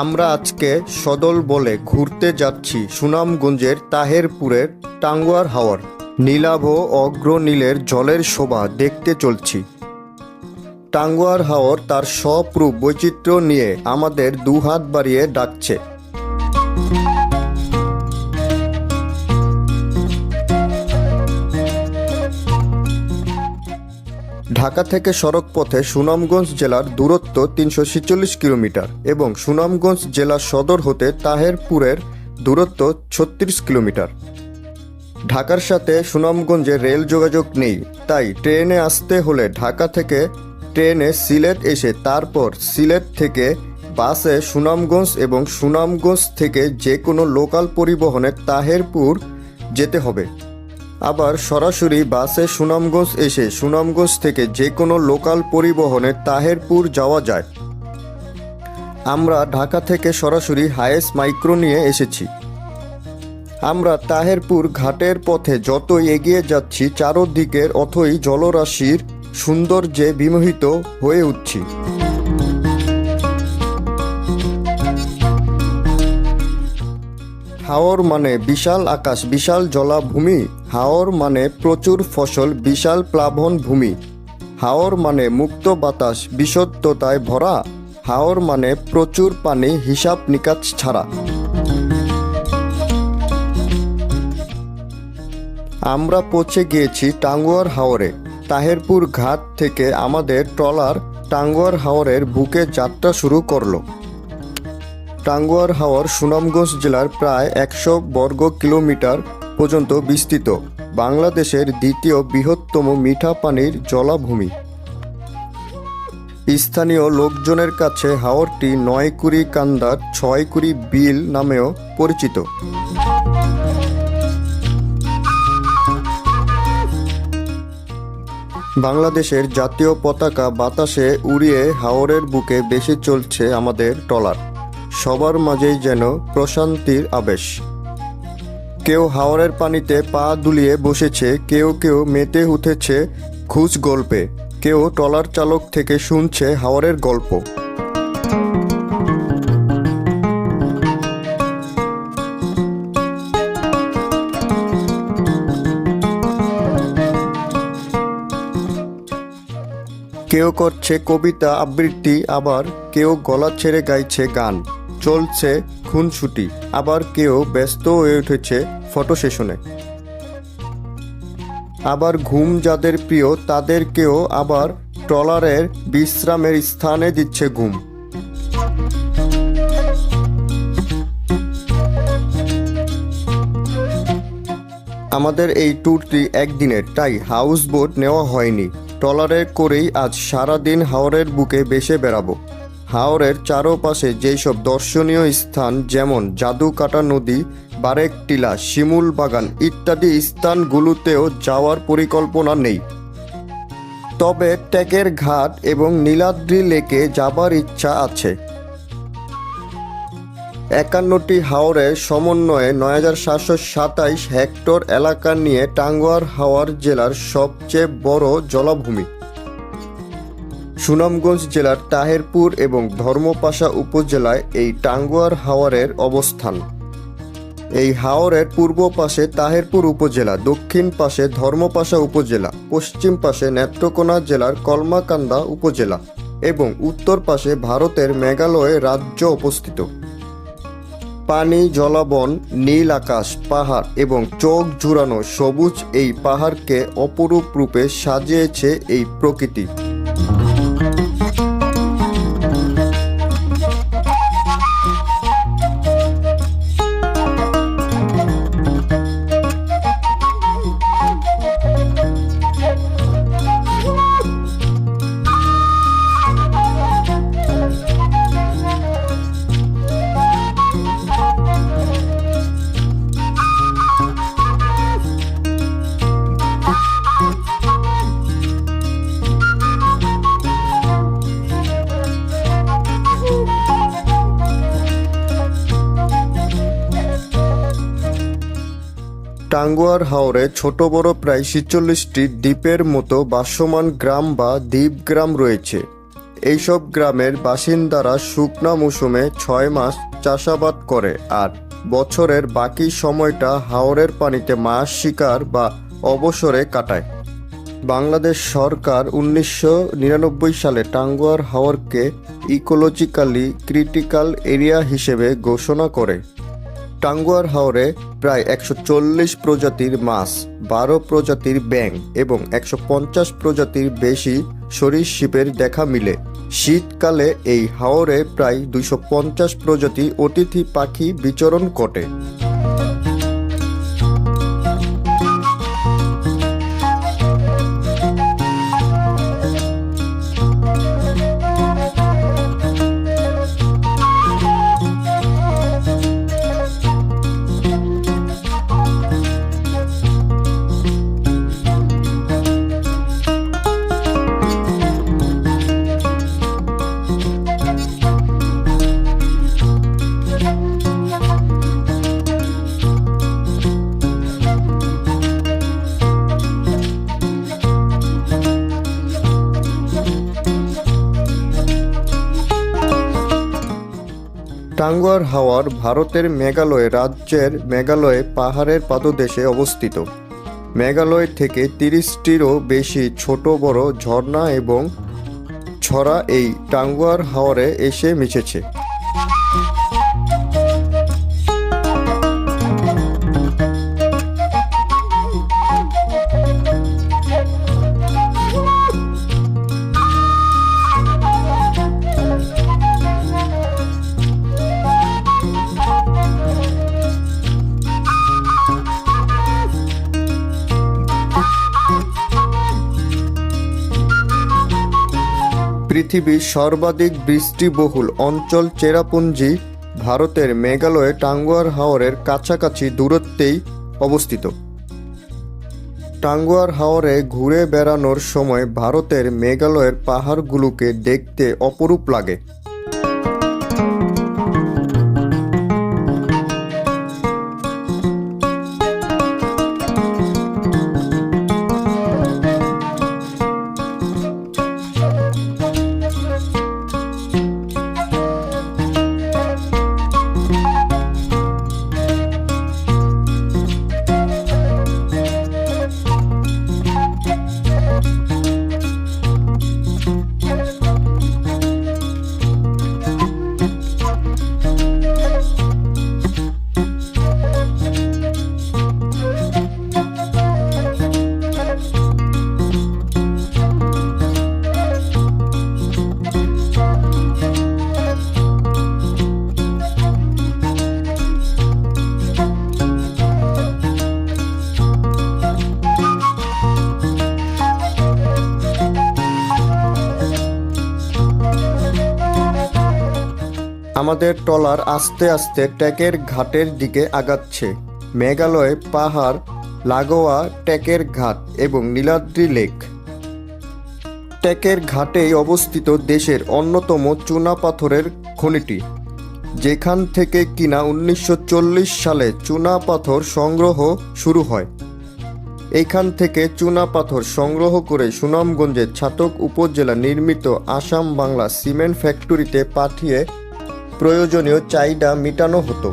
আমরা আজকে সদল বলে ঘুরতে যাচ্ছি সুনামগঞ্জের তাহেরপুরের টাঙ্গুয়ার হাওয়ার নীলাভ অগ্রনীলের জলের শোভা দেখতে চলছি। টাঙ্গুয়ার হাওর তার সপ্রূপ বৈচিত্র্য নিয়ে আমাদের দুহাত বাড়িয়ে ডাকছে। ঢাকা থেকে সড়ক পথে সুনামগঞ্জ জেলার দূরত্ব তিনশো ছেচল্লিশ কিলোমিটার এবং সুনামগঞ্জ জেলা সদর হতে তাহেরপুরের দূরত্ব ছত্রিশ কিলোমিটার। ঢাকার সাথে সুনামগঞ্জে রেল যোগাযোগ নেই, তাই ট্রেনে আসতে হলে ঢাকা থেকে ট্রেনে সিলেট এসে তারপর সিলেট থেকে বাসে সুনামগঞ্জ এবং সুনামগঞ্জ থেকে যে কোনো লোকাল পরিবহনে তাহেরপুর যেতে হবে। আবার সরাসরি বাসে সুনামগঞ্জ এসে সুনামগঞ্জ থেকে যে কোনো লোকাল পরিবহনে তাহেরপুর যাওয়া যায়। আমরা ঢাকা থেকে সরাসরি হায়েস্ট মাইক্রো নিয়ে এসেছি। আমরা তাহেরপুর ঘাটের পথে যতই এগিয়ে যাচ্ছি, চারোদিকের অথই জলরাশির সৌন্দর্যে বিমোহিত হয়ে উঠছি। হাওর মানে বিশাল আকাশ, বিশাল জলাভূমি। হাওর মানে প্রচুর ফসল, বিশাল প্লাবন ভূমি। হাওর মানে মুক্ত বাতাস, বিশুদ্ধতায় ভরা। হাওর মানে প্রচুর পানি, হিসাব নিকাশ ছাড়া। আমরা পৌঁছে গিয়েছি টাঙ্গুয়ার হাওরে। তাহেরপুর ঘাট থেকে আমাদের ট্রলার টাঙ্গুয়ার হাওরের বুকে যাত্রা শুরু করল। টাঙ্গুয়ার হাওর সুনামগঞ্জ জেলার প্রায় একশো বর্গ কিলোমিটার পর্যন্ত বিস্তৃত। বাংলাদেশের দ্বিতীয় বৃহত্তম মিঠা পানির জলাভূমি। স্থানীয় লোকজনের কাছে হাওরটি নয়কুড়ি কান্দার ছয়কুড়ি বিল নামেও পরিচিত। বাংলাদেশের জাতীয় পতাকা বাতাসে উড়িয়ে হাওরের বুকে বেশি চলছে আমাদের ট্রলার সবার মাঝেই যেন প্রশান্তির আবেশ। কেউ হাওরের পানিতে পা দুলিয়ে বসেছে, কেউ কেউ মেতে উঠেছে খুশ গল্পে, কেউ ট্রলার চালক থেকে শুনছে হাওরের গল্প। কেউ করছে কবিতা আবৃত্তি, আবার কেউ গলা ছেড়ে গাইছে গান। চলছে খুনসুটি। আবার কেউ ব্যস্ত হয়ে উঠেছে ফটো সেশনে। আবার ঘুম যাদের প্রিয়, তাদেরকেও আবার ট্রলারের বিশ্রামের স্থানে দিচ্ছে ঘুম। আমাদের এই ট্যুরটি একদিনের, তাই হাউস বোট নেওয়া হয়নি। ট্রলারে করেই আজ সারাদিন হাওরের বুকে বেসে বেড়াবো। হাওরের চারপাশে যেসব দর্শনীয় স্থান, যেমন জাদুকাটা নদী, বারেক টিলা, শিমুল বাগান ইত্যাদি স্থানগুলোতেও যাওয়ার পরিকল্পনা নেই। তবে ট্যাকের ঘাট এবং নীলাদ্রি লেকে যাবার ইচ্ছা আছে। একান্নটি হাওরের সমন্বয়ে নয় হাজার সাতশো সাতাইশ হেক্টর এলাকা নিয়ে টাঙ্গুয়ার হাওর জেলার সবচেয়ে বড় জলাভূমি। সুনামগঞ্জ জেলার তাহেরপুর এবং ধর্মপাশা উপজেলায় এই টাঙ্গুয়ার হাওরের অবস্থান। এই হাওরের পূর্ব পাশে তাহেরপুর উপজেলা, দক্ষিণ পাশে ধর্মপাশা উপজেলা, পশ্চিম পাশে নেত্রকোনা জেলার কলমাকান্দা উপজেলা এবং উত্তর পাশে ভারতের মেঘালয় রাজ্য অবস্থিত। পানি, জলাবন, নীল আকাশ, পাহাড় এবং চোখ জুড়ানো সবুজ এই পাহাড়কে অপরূপ রূপে সাজিয়েছে এই প্রকৃতি। টাঙ্গুয়ার হাওরে ছোট বড় প্রায় ছেচল্লিশটি দ্বীপের মতো বাসমান গ্রাম বা দ্বীপগ্রাম রয়েছে। এইসব গ্রামের বাসিন্দারা শুকনা মৌসুমে ছয় মাস চাষাবাদ করে আর বছরের বাকি সময়টা হাওরের পানিতে মাছ শিকার বা অবসরে কাটায়। বাংলাদেশ সরকার উনিশশো নিরানব্বই সালে টাঙ্গুয়ার হাওরকে ইকোলজিক্যালি ক্রিটিক্যাল এরিয়া হিসেবে ঘোষণা করে। টাঙ্গুয়ার হাওরে প্রায় একশো চল্লিশ প্রজাতির মাছ, বারো প্রজাতির ব্যাং এবং একশো পঞ্চাশ প্রজাতির বেশি সরীসৃপের দেখা মিলে। শীতকালে এই হাওরে প্রায় দুইশো পঞ্চাশ প্রজাতি অতিথি পাখি বিচরণ ঘটে। টাঙ্গুয়ার হাওয়ার ভারতের মেঘালয় রাজ্যের মেঘালয় পাহাড়ের পাদদেশে অবস্থিত। মেঘালয় থেকে তিরিশটিরও বেশি ছোট বড় ঝর্ণা এবং ছড়া এই টাঙ্গুয়ার হাওরে এসে মিশেছে। পৃথিবীর সর্বাধিক বৃষ্টিবহুল অঞ্চল চেরাপুঞ্জি ভারতের মেঘালয়ে টাঙ্গুয়ার হাওরের কাছাকাছি দূরত্বেই অবস্থিত। টাঙ্গুয়ার হাওরে ঘুরে বেড়ানোর সময় ভারতের মেঘালয়ের পাহাড়গুলোকে দেখতে অপরূপ লাগে। আমাদের ট্রলার আস্তে আস্তে ট্যাকের ঘাটের দিকে আগাচ্ছে। মেঘালয়, পাহাড়, লাগোয়া ট্যাকের ঘাট এবং নীলাদ্রি লেক। ট্যাকের ঘাটেই অবস্থিত দেশের অন্যতম চুনা পাথরের খনিটি। যেখান থেকে কিনা উনিশশো চল্লিশ সালে চুনা পাথর সংগ্রহ শুরু হয়। এখান থেকে চুনা পাথর সংগ্রহ করে সুনামগঞ্জের ছাতক উপজেলা নির্মিত আসাম বাংলা সিমেন্ট ফ্যাক্টরিতে পাঠিয়ে প্রয়োজনীয় চাহিদা মেটানো হতো।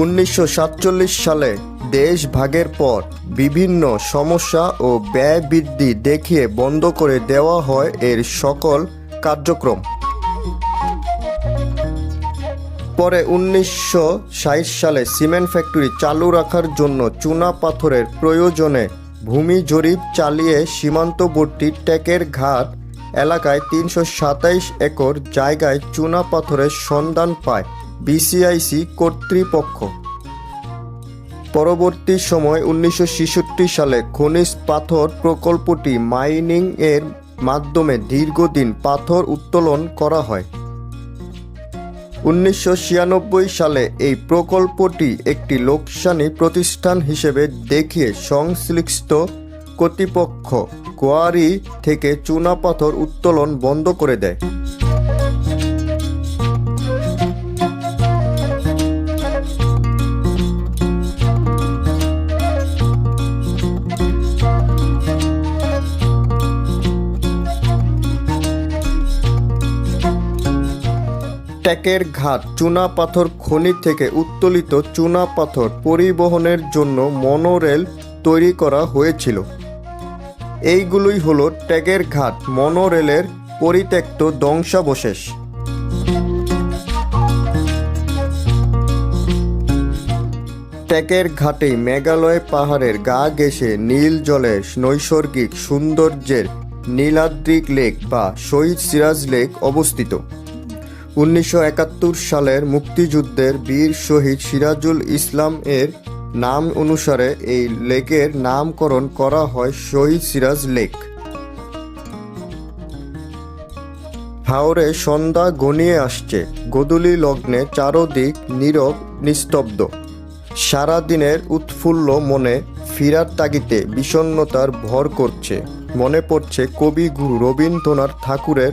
উনিশশো সাতচল্লিশ সালে দেশ ভাগের পর বিভিন্ন সমস্যা ও ব্যয় বৃদ্ধি দেখিয়ে বন্ধ করে দেওয়া হয় এর সকল কার্যক্রম। পরে উনিশশো সালে সিমেন্ট ফ্যাক্টরি চালু রাখার জন্য চুনা পাথরের প্রয়োজনে ভূমি জরিপ চালিয়ে সীমান্তবর্তী টেকের ঘাট এলাকায় তিনশো সাতাইশ একর জায়গায় চুনা পাথরের সন্ধান পায় বিসিআইসি কর্তৃপক্ষ। পরবর্তী সময় উনিশশো ছেষট্টি সালে খনিজ পাথর প্রকল্পটি মাইনিং এর মাধ্যমে দীর্ঘদিন পাথর উত্তোলন করা হয়। উনিশশো ছিয়ানব্বই সালে এই প্রকল্পটি একটি লোকসানি প্রতিষ্ঠান হিসেবে দেখিয়ে সংশ্লিষ্ট কর্তৃপক্ষ কোয়ারি থেকে চুনাপাথর উত্তোলন বন্ধ করে দেয়। ট্যাকের ঘাট চুনাপাথর খনি থেকে উত্তোলিত চুনাপাথর পরিবহনের জন্য মনোরেল তৈরি করা হয়েছিল। এইগুলোই হলো ট্যাগের ঘাট মনোরেলের পরিত্যক্ত ধ্বংসাবশেষ। ট্যাকের ঘাটে মেঘালয় পাহাড়ের গা ঘেঁষে নীল জলে নৈসর্গিক সৌন্দর্যের নীলাদ্রিক লেক বা শহীদ সিরাজ লেক অবস্থিত। উনিশশো একাত্তর সালের মুক্তিযুদ্ধের বীর শহীদ সিরাজুল ইসলাম এর নাম অনুসারে এই লেকের নামকরণ করা হয় শহীদ সিরাজ লেক। হাওরে সন্ধ্যা ঘনিয়ে আসছে। গোধূলি লগ্নে চারদিক নীরব, নিস্তব্ধ। সারাদিনের উৎফুল্ল মনে ফিরার তাগিতে বিষণ্ণতার ভর করছে। মনে পড়ছে কবি গুরু রবীন্দ্রনাথ ঠাকুরের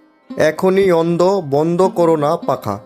এখনই অন্ধ বন্ধ করো না পাখা।